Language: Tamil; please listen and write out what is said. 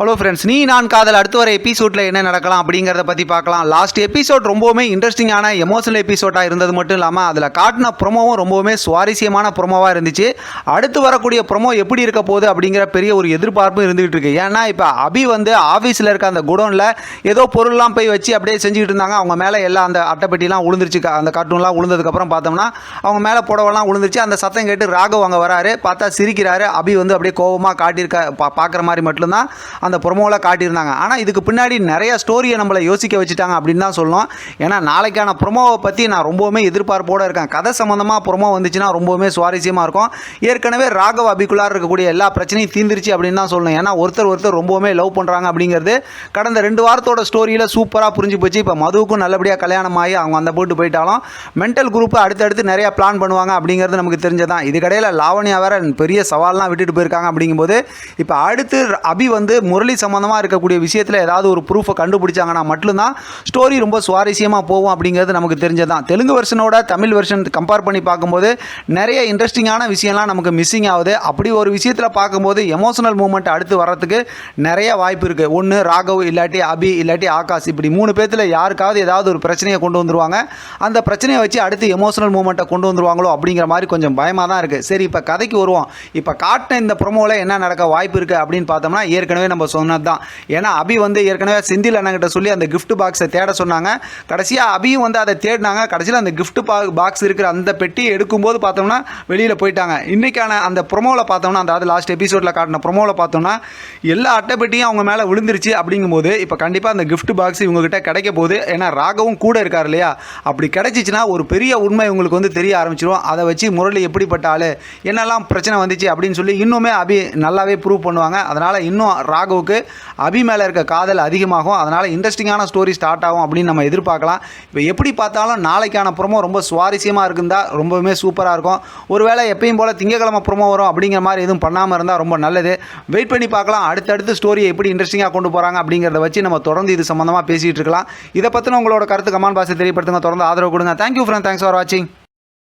ஹலோ ஃப்ரெண்ட்ஸ் நீ நான் காதல். அடுத்து வர எபிசோடில் என்ன நடக்கலாம் அப்படிங்கிறத பற்றி பார்க்கலாம். லாஸ்ட் எபிசோட் ரொம்பவுமே இன்ட்ரெஸ்டிங்கான எமோஷனல் எபிசோடாக இருந்தது மட்டும் இல்லாமல் அதில் காட்டின ப்ரொமோவும் ரொம்பவுமே சுவாரஸ்யமான ப்ரொமோவாக இருந்துச்சு. அடுத்து வரக்கூடிய ப்ரொமோ எப்படி இருக்க போகுது அப்படிங்கிற பெரிய ஒரு எதிர்பார்ப்பும் இருந்துகிட்டு இருக்கு. ஏன்னா இப்போ அபி வந்து ஆஃபீஸில் இருக்க அந்த குடோனில் ஏதோ பொருள்லாம் போய் வச்சு அப்படியே செஞ்சுக்கிட்டு இருந்தாங்க. அவங்க மேலே எல்லாம் அந்த அட்டைப்பெட்டிலாம் உளுந்துருச்சு. அந்த கார்ட்டூன்லாம் உளுந்ததுக்கப்புறம் பார்த்தோம்னா அவங்க மேலே புடவெல்லாம் உளுந்துருச்சு. அந்த சத்தம் கேட்டு ராகவ் அங்கே வராரு. பார்த்தா சிரிக்கிறாரு. அபி வந்து அப்படியே கோபமாக காட்டியிருக்க பா பார்க்குற மாதிரி மட்டும்தான். அந்த ப்ரொமோவில் காட்டியிருந்தாங்க. ஆனால் இதுக்கு பின்னாடி நிறைய ஸ்டோரியை நம்மளை யோசிக்க வச்சுட்டாங்க அப்படின்னு தான் சொல்லணும். ஏன்னா நாளைக்கான ப்ரொமோவை பற்றி நான் ரொம்பவுமே எதிர்பார்ப்போடு இருக்கேன். கதை சம்மந்தமாக ப்ரொமோ வந்துச்சுன்னா ரொம்பவுமே சுவாரஸ்யமாக இருக்கும். ஏற்கனவே ராகவ் அபிக்குள்ளார் இருக்கக்கூடிய எல்லா பிரச்சனையும் தீர்ந்துருச்சு அப்படின்னு தான் சொல்லணும். ஏன்னா ஒருத்தர் ஒருத்தர் ரொம்பவுமே லவ் பண்ணுறாங்க அப்படிங்கிறது கடந்த ரெண்டு வாரத்தோட ஸ்டோரியில் சூப்பராக புரிஞ்சு போச்சு. இப்போ மதுவுக்கும் நல்லபடியாக கல்யாணம் ஆகி அவங்க அந்த போட்டு போயிட்டாலும் மென்டல் குரூப் அடுத்தடுத்து நிறைய பிளான் பண்ணுவாங்க அப்படிங்கிறது நமக்கு தெரிஞ்சதான் இதுக்கடையில் லாவணியா வேற பெரிய சவால்லாம் விட்டுட்டு போயிருக்காங்க அப்படிங்கும்போது இப்போ அடுத்து அபி வந்து முரளி சம்மந்தமாக இருக்கக்கூடிய விஷயத்தில் ஏதாவது ஒரு ப்ரூஃபை கண்டுபிடிச்சாங்கன்னா மட்டும்தான் ஸ்டோரி ரொம்ப சுவாரஸ்யமாக போகும் அப்படிங்கிறது நமக்கு தெரிஞ்சதான் தெலுங்கு வெர்ஷனோட தமிழ் வெர்ஷன் கம்பேர் பண்ணி பார்க்கும்போது நிறைய இன்ட்ரெஸ்டிங்கான விஷயம்லாம் நமக்கு மிஸ்ஸிங் ஆகுது. அப்படி ஒரு விஷயத்தில் பார்க்கும்போது எமோஷனல் மூமெண்ட் அடுத்து வர்றதுக்கு நிறைய வாய்ப்பு இருக்குது ஒன்று ராகவ் இல்லாட்டி அபி இல்லாட்டி ஆகாஷ். இப்படி மூணு பேர்த்தில் யாருக்காவது ஏதாவது ஒரு பிரச்சனையை கொண்டு வந்துருவாங்க. அந்த பிரச்சனையை வச்சு அடுத்து எமோஷனல் மூமெண்ட்டை கொண்டு வந்துருவாங்களோ அப்படிங்கிற மாதிரி கொஞ்சம் பயமாக தான் இருக்குது சரி இப்போ கதைக்கு வருவோம். இப்போ காட்டின இந்த ப்ரொமோவில் என்ன நடக்க வாய்ப்பு இருக்குது அப்படின்னு பார்த்தோம்னா ஏற்கனவே நம்ம சொன்னது தான் ஏன்னா அபி வந்து ஏற்கனவே செந்தில் அண்ணங்கிட்ட சொல்லி அந்த கிஃப்ட் பாக்ஸை தேட சொன்னாங்க. கடைசியாக அபியும் வந்து அதை தேடினாங்க. கடைசியில் அந்த gift பாக்ஸ் இருக்கிற அந்த பெட்டி எடுக்கும்போது பார்த்தோம்னா வெளியில் போயிட்டாங்க. இன்றைக்கான அந்த ப்ரொமோவில் பார்த்தோம்னா அந்த லாஸ்ட் எபிசோடில் காட்டின ப்ரொமோவில் பார்த்தோம்னா எல்லா அட்டைப்பெட்டியும் அவங்க மேலே விழுந்துருச்சு அப்படிங்கும்போது இப்போ கண்டிப்பாக அந்த கிஃப்ட் பாக்ஸ் இவங்ககிட்ட கிடைக்க போகுது. ஏன்னா ராகவும் கூட இருக்கார் இல்லையா? அப்படி கிடைச்சிச்சுன்னா ஒரு பெரிய உண்மை உங்களுக்கு வந்து தெரிய ஆரம்பிச்சிடும் அதை வச்சு முரளி எப்படிப்பட்ட ஆள்? என்னெல்லாம் பிரச்சனை வந்துச்சு அப்படின்னு சொல்லி இன்னுமே அபி நல்லாவே ப்ரூவ் பண்ணுவாங்க. அதனால் இன்னும் ராகுவுக்கு அபி மேலே இருக்க காதல் அதிகமாகும். அதனால் இன்ட்ரெஸ்டிங்கான ஸ்டோரி ஸ்டார்ட் ஆகும் அப்படின்னு நம்ம எதிர்பார்க்கலாம். இப்போ எப்படி பார்த்தாலும் நாளைக்கான ப்ரோமோ ரொம்ப சுவாரஸ்யமாக இருக்குந்தா ரொம்பவுமே சூப்பராக இருக்கும். ஒருவேளை எப்பயும் போல் திங்கக்கிழமை ப்ரோமோ வரும் அப்படிங்கிற மாதிரி எதுவும் பண்ணாமல் இருந்தால் ரொம்ப நல்லது. வெயிட் பண்ணி பார்க்கலாம். அடுத்தடுத்து ஸ்டோரியை எப்படி இன்ட்ரெஸ்டிங்காக கொண்டு போகிறாங்க அப்படிங்கிறத வச்சு நம்ம தொடர்ந்து இது சம்மந்தமாக பேசிகிட்டு இருக்கலாம். இதை பற்றின உங்களோட கருத்து கமான் பாசை தெரியப்படுத்துங்க. தொடர்ந்து ஆதரவு கொடுங்க. தேங்க்யூ ஃப்ரெண்ட் தேங்க்ஸ் ஃபார் வாட்சிங்